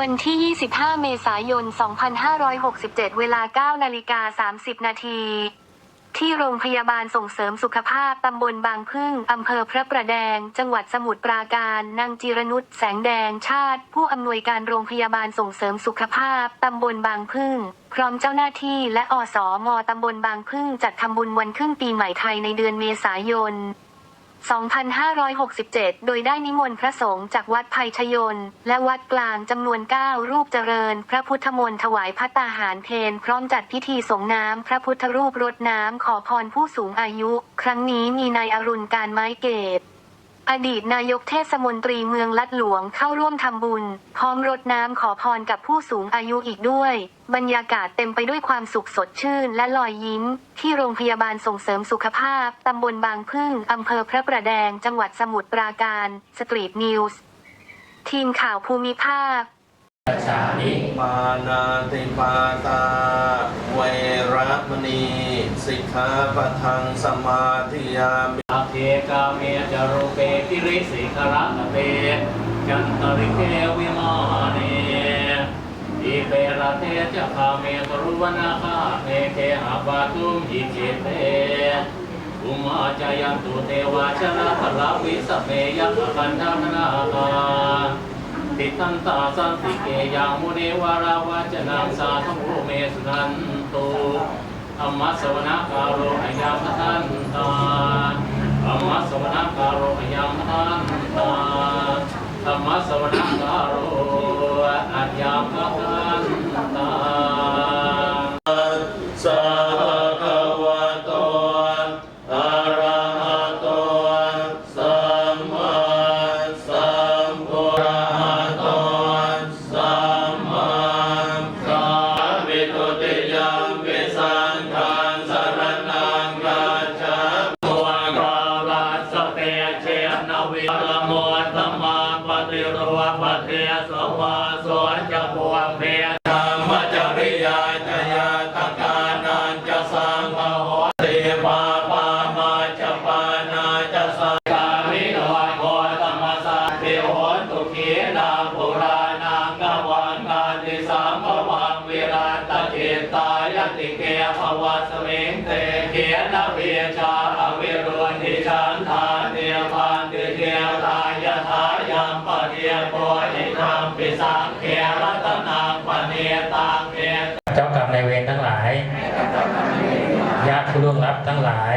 วันที่ 25 เมษายน 2567 เวลา 9 นาฬิกา 30 นาที ที่โรงพยาบาลส่งเสริมสุขภาพตำบลบางพึ่ง อำเภอพระประแดง จังหวัดสมุทรปราการ นางจิรนุชแสงแดงชาติ ผู้อำนวยการโรงพยาบาลส่งเสริมสุขภาพตำบลบางพึ่ง พร้อมเจ้าหน้าที่และอสมตำบลบางพึ่งจัดทำบุญวันขึ้นปีใหม่ไทยในเดือนเมษายน 2567 โดยได้นิมนต์พระสงฆ์จากวัดภัยชยนต์และวัดกลางจำนวน 9 รูปเจริญ พระพุทธมนต์ถวายพัตตาหารเพนพร้อมจัดพิธีสงน้ำพระพุทธรูปรดน้ำขอพรผู้สูงอายุ ครั้งนี้มีนายอรุณการไม้เกต อดีตนายกเทศมนตรีเมืองลัดหลวงเข้าร่วมทำบุญ พร้อมรดน้ำขอพรกับผู้สูงอายุอีกด้วย บรรยากาศเต็มไปด้วยความสุขสดชื่นและรอยยิ้ม ที่โรงพยาบาลส่งเสริมสุขภาพตำบลบางพึ่งอำเภอพระประแดง จังหวัดสมุทรปราการ สตรีทนิวส์ ทีมข่าวภูมิภาคชานิปานาติปาตา เวรมณี สิกขาปทังสมาธิยามิอา เคกาเมจารุเปติริสิขระเปยันตริเกวิมาเนอิเประเทจะคาเมตรุวนาคาเมเคหาบาตุมหิจิเตอุมาจายันตุเทวาชนะพลาวิสเมยักขันธนาคาติทันตาสันติเกยังมุเนวาราวาจนังสาธุเมสุนันตุธรรมะสวนาการโรอายามทันตา ธรรมะสวนาการโรอายามทันตาธรรมะสวนาการ ติเกภวัสมิงเตเขียนเวียชาอวิรุณทิฉันทาเตียพันติเทียรายทายังปะเทียโพธิธรรมปิสังเขรัตนังปะเนตังเกเจ้ากรรมในเวรทั้งหลายญาติผู้ล่วงลับทั้งหลาย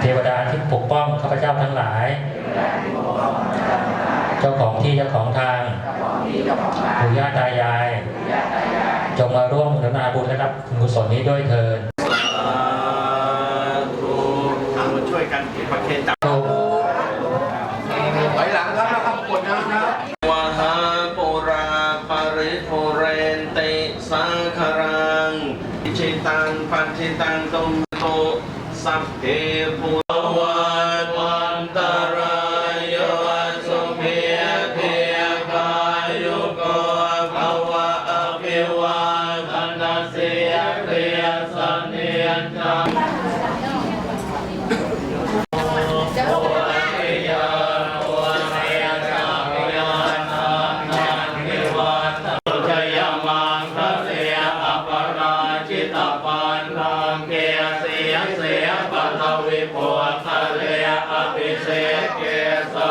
เทวดาที่ปกป้องข้าพเจ้าทั้งหลาย เจ้าของที่เจ้าของทางปู่ย่าตายาย จงมาร่วมพัฒนาบุญแลครับคุณกุศลนี้ด้วยเถิดช่วยกันปะเคจับถอยหลังครับนะครับกดนะครับวะฮาปราปริภูเรนติสังคารังชตังปัจจิตังตุมโตสัพเพปุ เกส